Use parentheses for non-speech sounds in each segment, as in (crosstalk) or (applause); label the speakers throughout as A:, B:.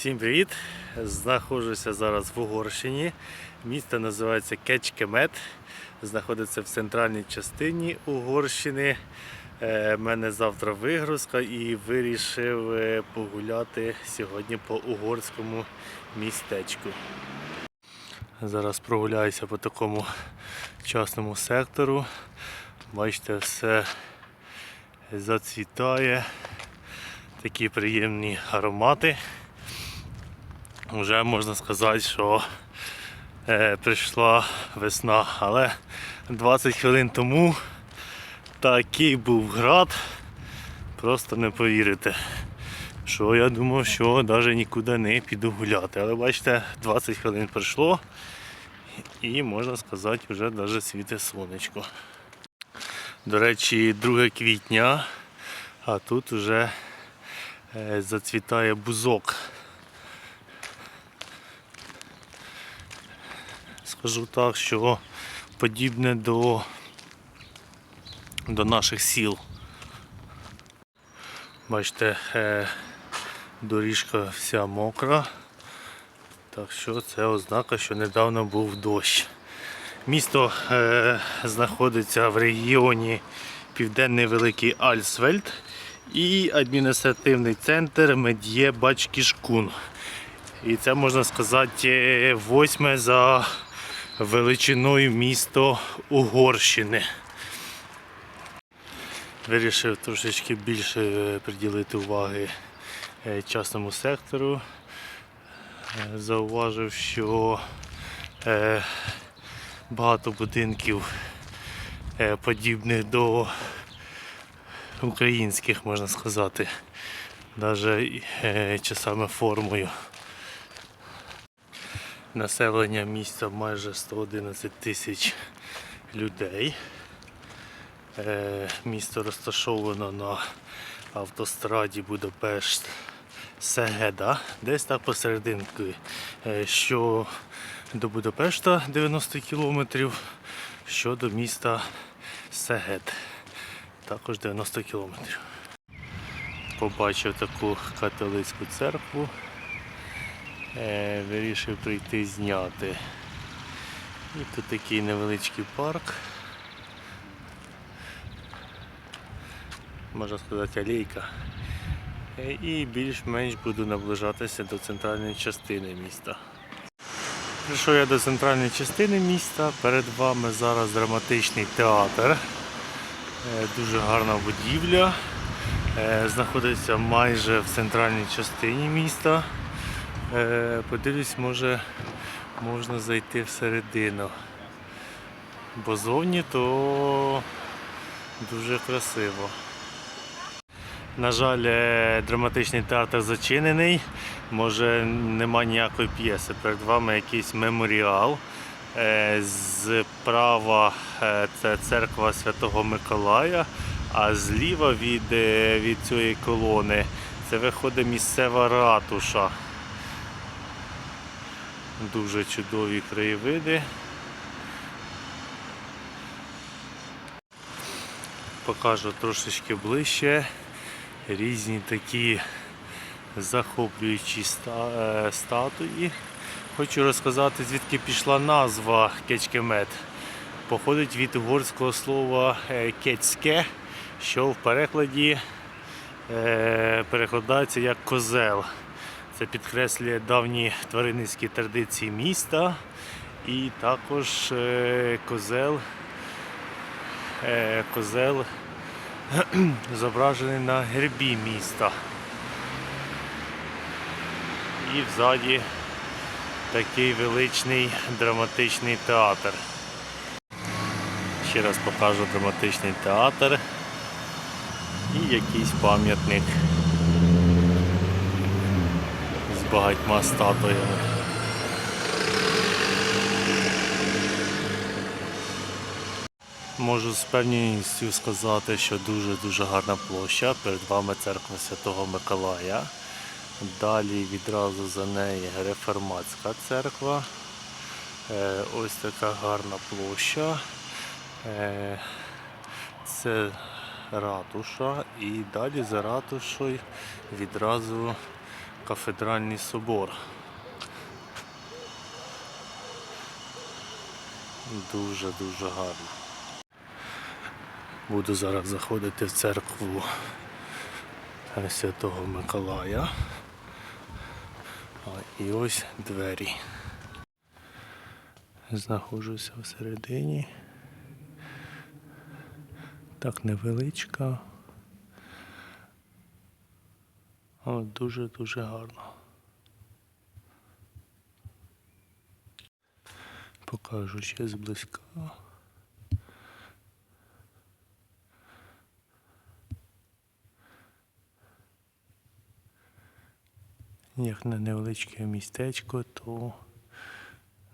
A: Всім привіт! Знаходжуся зараз в Угорщині. Місто називається Кечкемет. Знаходиться в центральній частині Угорщини. У мене завтра вигрузка і вирішив е, погуляти сьогодні по угорському містечку. Зараз прогуляюся по такому частному сектору. Бачите, все зацвітає. Такі приємні аромати. Вже можна сказати, що е, прийшла весна, але 20 хвилин тому такий був град, просто не повірите. Що я думав, що навіть нікуди не піду гуляти. Але бачите, 20 хвилин пройшло і можна сказати, вже навіть світить сонечко. До речі, 2 квітня, а тут вже е, зацвітає бузок. Так, що подібне до, до наших сіл. Бачите, е, доріжка вся мокра. Так що це ознака, що недавно був дощ. Місто е, знаходиться в регіоні Південний Великий Альсвельд і адміністративний центр Мед'є Бачкішкун. І це можна сказати восьме за величиною місто Угорщини. Вирішив трошечки більше е, приділити уваги е, частному сектору. Е, Зауважив, що багато будинків подібних до українських, можна сказати, навіть часами формою. Населення міста майже 111 тисяч людей. Е, Місто розташовано на автостраді Будапешт Сегеда, десь так посерединку. Е, Що до Будапешта 90 кілометрів, що до міста Сегед, також 90 кілометрів. Побачив таку католицьку церкву. Е, вирішив прийти зняти. І тут такий невеличкий парк. Можна сказати, алейка. Е, І більш-менш буду наближатися до центральної частини міста. Прийшов я до центральної частини міста. Перед вами зараз драматичний театр. Е, Дуже гарна будівля. Знаходиться майже в центральній частині міста. Е, Подивлюсь, може можна зайти всередину. Бо зовні то дуже красиво. На жаль, е, драматичний театр зачинений, може нема ніякої п'єси. Перед вами якийсь меморіал. Е, Зправа це церква Святого Миколая, а зліва від, від цієї колони це виходить місцева ратуша. Дуже чудові краєвиди. Покажу трошечки ближче. Різні такі захоплюючі е, статуї. Хочу розказати, звідки пішла назва Кечкемет. Походить від угорського слова е, кецьке, що в перекладі е, перекладається як козел. Це підкреслює давні тваринницькі традиції міста і також е, козел, е, козел (clears throat) зображений на гербі міста. І взаді такий величний драматичний театр. Ще раз покажу драматичний театр і якийсь пам'ятник з багатьма статуями. Можу з певністю сказати, що дуже-дуже гарна площа. Перед вами церква Святого Миколая. Далі відразу за неї реформатська церква. Е, Ось така гарна площа. Е, Це ратуша і далі за ратушою відразу кафедральний собор. Дуже-дуже гарно. Буду зараз заходити в церкву Святого Миколая. І ось двері. Знаходжуся всередині. Так невеличка. Але дуже-дуже гарно. Покажу ще зблизька. Як на невеличке містечко, то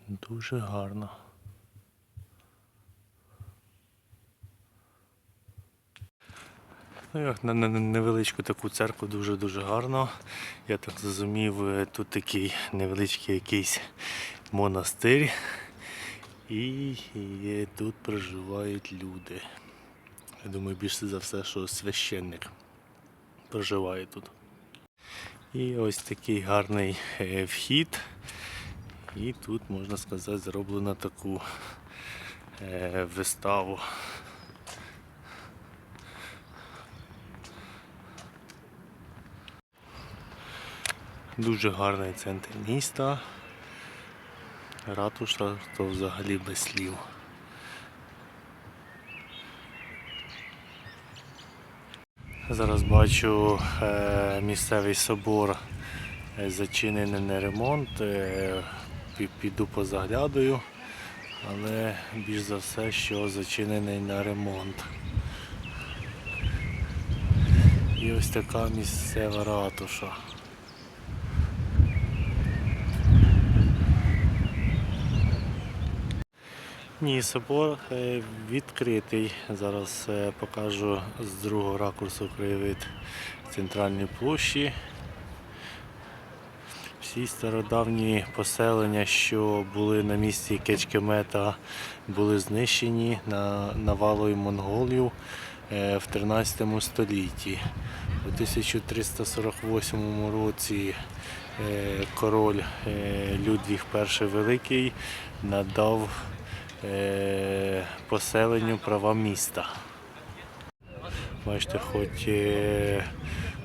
A: дуже гарно. Ну, як на невеличку таку церкву дуже-дуже гарно. Я так зрозумів, е, тут такий невеличкий якийсь монастир. І, і тут проживають люди. Я думаю, більше за все, що священник проживає тут. І ось такий гарний е, вхід. І тут, можна сказати, зроблено таку е, виставу. Дуже гарний центр міста. Ратуша то взагалі без слів. Зараз бачу е, місцевий собор е, зачинений на ремонт. Е, піду позаглядаю, але більш за все, що зачинений на ремонт. І ось така місцева ратуша. Ні, собор е, відкритий. Зараз е, покажу з другого ракурсу краєвид центральної площі. Всі стародавні поселення, що були на місці Кечкемета, були знищені навалою монголів е, в 13 столітті. У 1348 році король Людвіг І Великий надав поселенню права міста. Бачите, хоч е,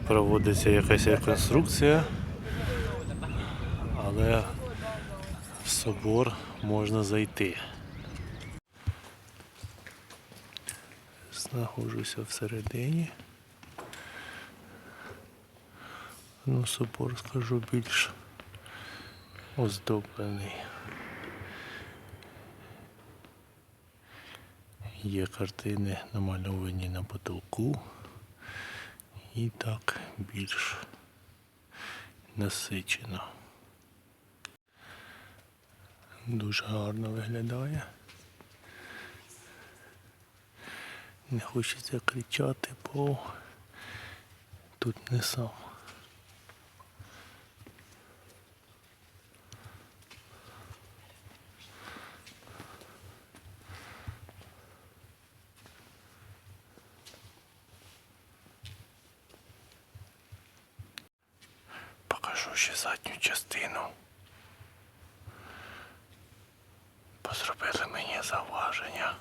A: проводиться якась реконструкція, але в собор можна зайти. Знаходжуся всередині. Ну, собор, скажу, більш оздоблений. Є картини намальовані на потолку і так більш насичено. Дуже гарно виглядає. Не хочеться кричати, бо тут не сам. Покажу ще задню частину. Позробили мені зауваження,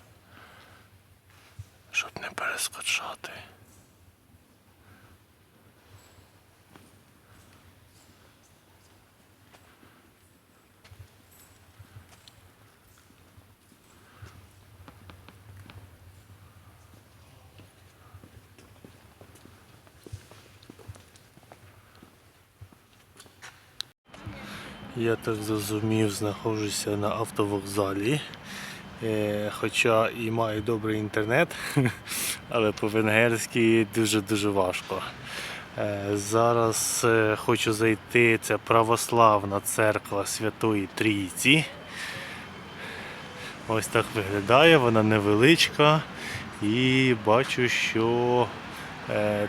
A: щоб не перескочати. Я так зрозумів, знаходжуся на автовокзалі. Е, Хоча і маю добрий інтернет, (laughs) але по-венгерськи дуже-дуже важко. Е, Зараз е, хочу зайти, це православна церква Святої Трійці. Ось так виглядає, вона невеличка. І бачу, що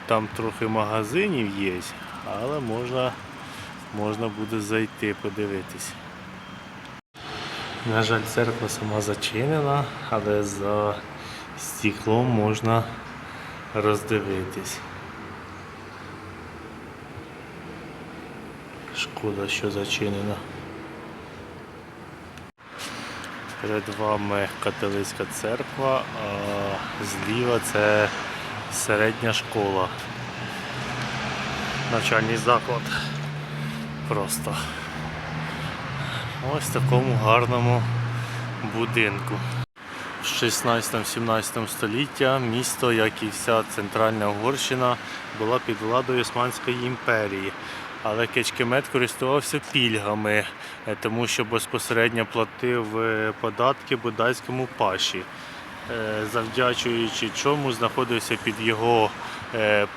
A: там трохи магазинів є, але можна можна буде зайти, подивитись. На жаль, церква сама зачинена, але за стеклом можна роздивитись. Шкода, що зачинена. Перед вами католицька церква, а зліва це середня школа. Навчальний заклад. Просто. Ось в такому гарному будинку. В 16-17 століття місто, як і вся центральна Угорщина, була під владою Османської імперії. Але Кечкемет користувався пільгами, е, тому що безпосередньо платив е, податки будайському паші, е, завдячуючи чому знаходився під його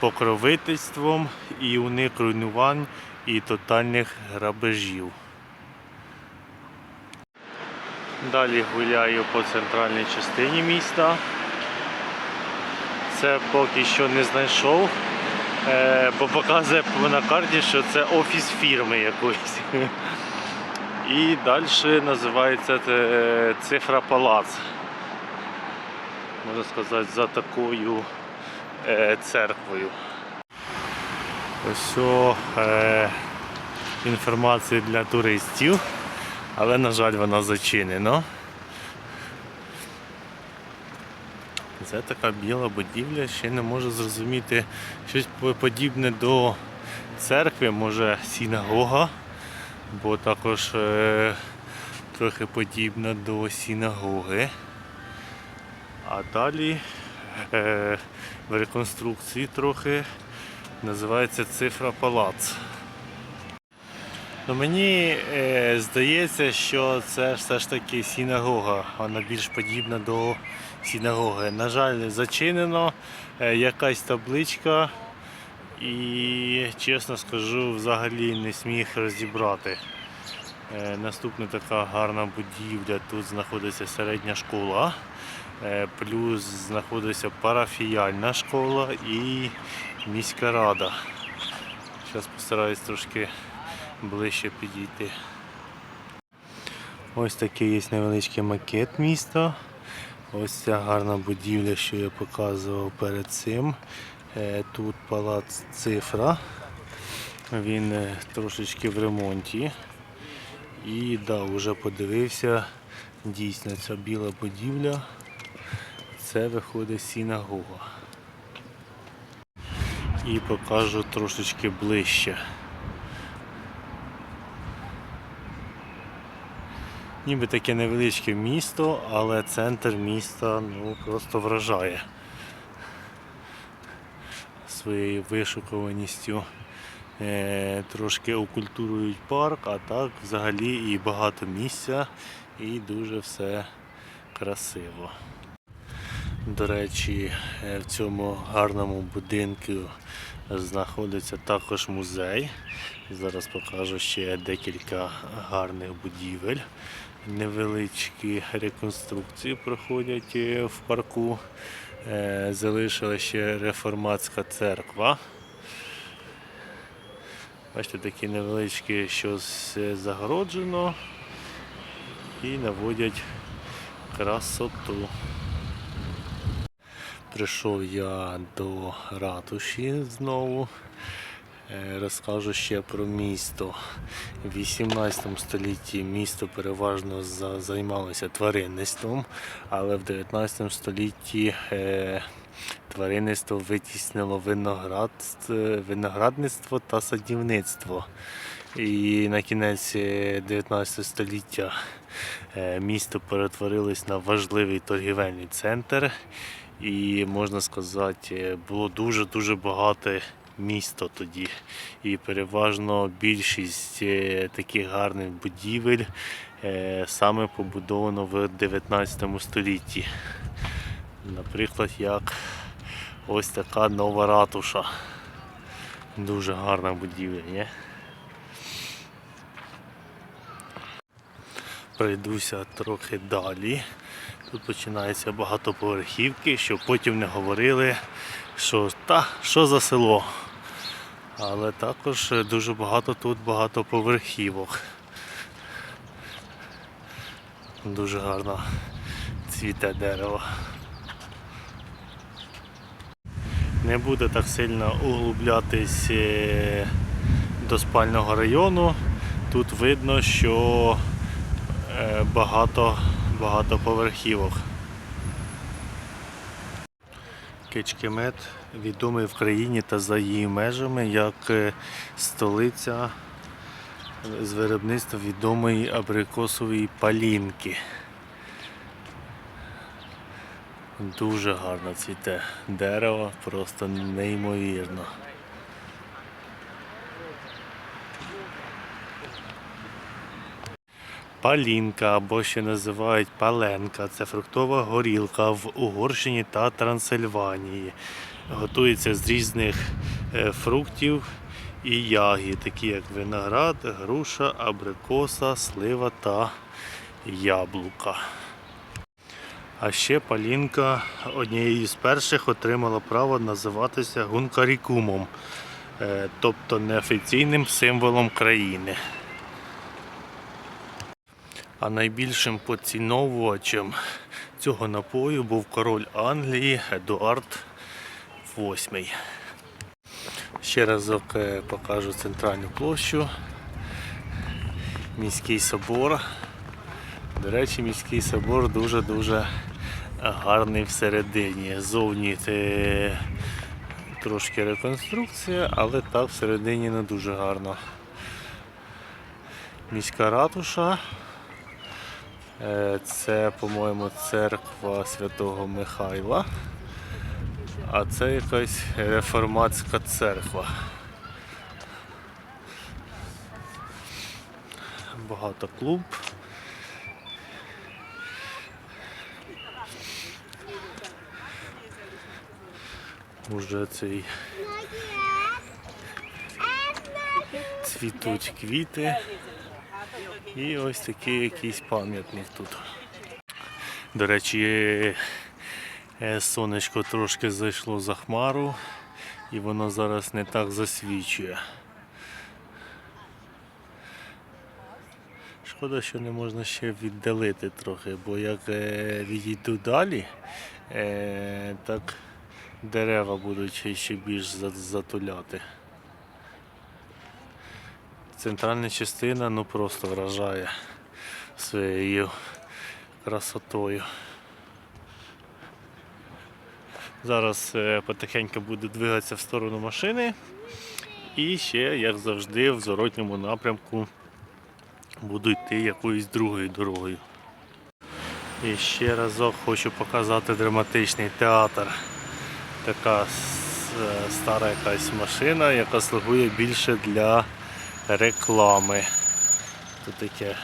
A: покровительством і уник руйнувань і тотальних грабежів. Далі гуляю по центральній частині міста. Це поки що не знайшов, е, бо показує на карті, що це офіс фірми якоїсь. І далі називається е, цифра Палац. Можна сказати, за такою е, церквою. Ось о, е, інформація для туристів, але, на жаль, вона зачинена. Це така біла будівля, ще не можу зрозуміти щось подібне до церкви, може синагога, бо також е, трохи подібна до синагоги. А далі е, в реконструкції трохи називається цифра палац. Ну, мені е, здається, що це все ж таки синагога, вона більш подібна до синагоги. На жаль, зачинено, е, якась табличка, і чесно скажу, взагалі не сміг розібрати. Е, наступна така гарна будівля. Тут знаходиться середня школа, плюс знаходиться парафіяльна школа і міська рада. Зараз постараюсь трошки ближче підійти. Ось такий є невеличкий макет міста. Ось ця гарна будівля, що я показував перед цим. Е, Тут палац цифра. Він е, трошечки в ремонті. І да, вже подивився. Дійсно, ця біла будівля. Це виходить синагога. І покажу трошечки ближче. Ніби таке невеличке місто, але центр міста ну, просто вражає своєю вишукуваністю. Е, трошки окультурують парк, а так взагалі і багато місця, і дуже все красиво. До речі, е, в цьому гарному будинку знаходиться також музей. Зараз покажу ще декілька гарних будівель. Невеличкі реконструкції проходять е, в парку. Е, Залишила ще реформатська церква. Бачите, такі невеличкі щось загороджено і наводять красоту. Прийшов я до ратуші знову. Е, Розкажу ще про місто. В 18 столітті місто переважно займалося тваринництвом, але в 19 столітті е, тваринництво витіснило виноградство, виноградництво та садівництво. І на кінець е, 19 століття е, місто перетворилось на важливий торгівельний центр. І можна сказати, було дуже-дуже багате місто тоді. І переважно більшість е, таких гарних будівель е, саме побудовано в 19 столітті. Наприклад, як ось така нова ратуша. Дуже гарна будівля, ні? Пройдуся трохи далі. Тут починаються багатоповерхівки, щоб потім не говорили, що та, що за село. Але також дуже багато тут багатоповерхівок. Дуже гарно цвіте дерево. Не буду так сильно углублятись е, до до спального району. Тут видно, що е, багато, багато поверхівок. Кечкемет відомий в країні та за її межами як е, столиця з виробництва відомої абрикосової палінки. Дуже гарно цвіте дерево, просто неймовірно. Палінка або ще називають паленка. Це фруктова горілка в Угорщині та Трансильванії. Готується з різних е, фруктів і ягід, такі як виноград, груша, абрикоса, слива та яблука. А ще палінка однією з перших отримала право називатися гункарікумом, е, тобто неофіційним символом країни. А найбільшим поціновувачем цього напою був король Англії Едуард VIII. Ще разок е, покажу центральну площу. Міський собор. До речі, міський собор дуже-дуже гарний всередині. Зовні це трошки реконструкція, але так всередині не дуже гарно. Міська ратуша. Е, Це, по-моєму, церква Святого Михайла. А це якась реформатська церква. Багато клуб. Уже цей цвітуть квіти. І ось такий якийсь пам'ятник тут. До речі, е, сонечко трошки зайшло за хмару і воно зараз не так засвічує. Шкода, що не можна ще віддалити трохи, бо як е, відійду далі, е, так дерева будуть ще більш затуляти. Центральна частина ну просто вражає своєю красотою. Зараз е, потихеньку буду двигатися в сторону машини і ще, як завжди, в зворотньому напрямку буду йти якоюсь другою дорогою. І ще разок хочу показати драматичний театр. Така е, стара якась машина, яка слугує більше для реклами. Тут таке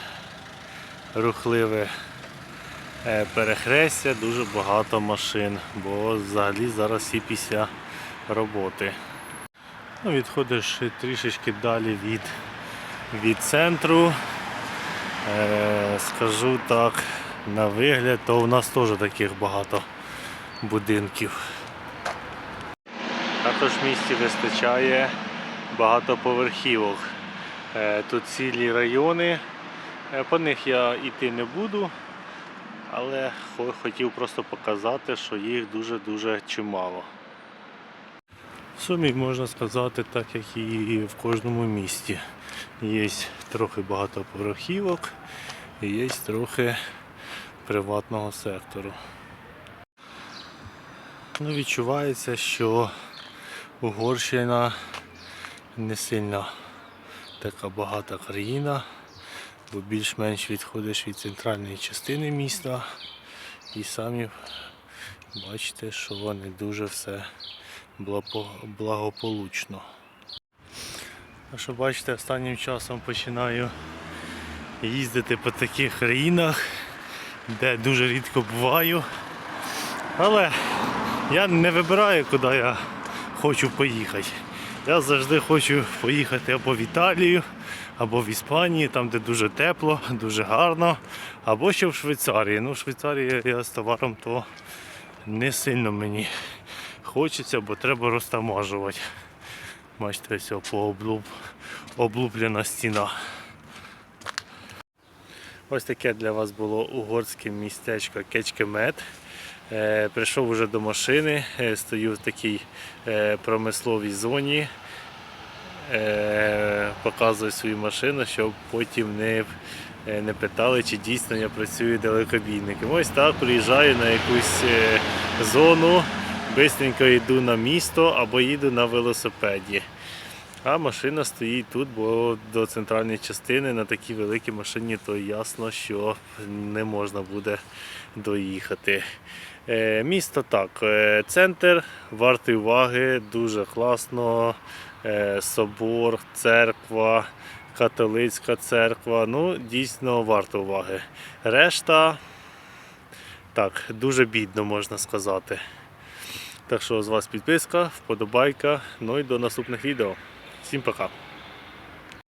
A: рухливе е, перехрестя, дуже багато машин, бо взагалі зараз всі після роботи. Ну, відходиш трішечки далі від, від центру. Е, скажу так, на вигляд, то у нас теж таких багато будинків. Також в місті вистачає багатоповерхівок. Е, Тут цілі райони. Е, По них я йти не буду, але хотів просто показати, що їх дуже-дуже чимало. В сумі можна сказати, так як і в кожному місті. Є трохи багатоповерхівок і є трохи приватного сектору. Ну, відчувається, що Угорщина не сильно така багата країна, бо більш-менш відходиш від центральної частини міста і самі бачите, що не дуже все благополучно. А що бачите, останнім часом починаю їздити по таких країнах, де дуже рідко буваю. Але я не вибираю, куди я хочу поїхати. Я завжди хочу поїхати або в Італію, або в Іспанію, там де дуже тепло, дуже гарно, або ще в Швейцарії. Ну, в Швейцарії я з товаром то не сильно мені хочеться, бо треба розтаможувати. Бачите, ось пооблуп, облуплена стіна. Ось таке для вас було угорське містечко Кечкемет. Е, прийшов уже до машини, е, стою в такій е, промисловій зоні. показую свою машину, щоб потім не, не питали, чи дійсно я працюю далекобійником. Ось так приїжджаю на якусь зону, швидко йду на місто або їду на велосипеді. А машина стоїть тут, бо до центральної частини на такій великій машині то ясно, що не можна буде доїхати. Е, місто так, е, центр вартий уваги, дуже класно. Е, собор, церква, католицька церква. Ну, дійсно варто уваги. Решта так, дуже бідно можна сказати. Так що з вас підписка, вподобайка. Ну і до наступних відео. Всім пока.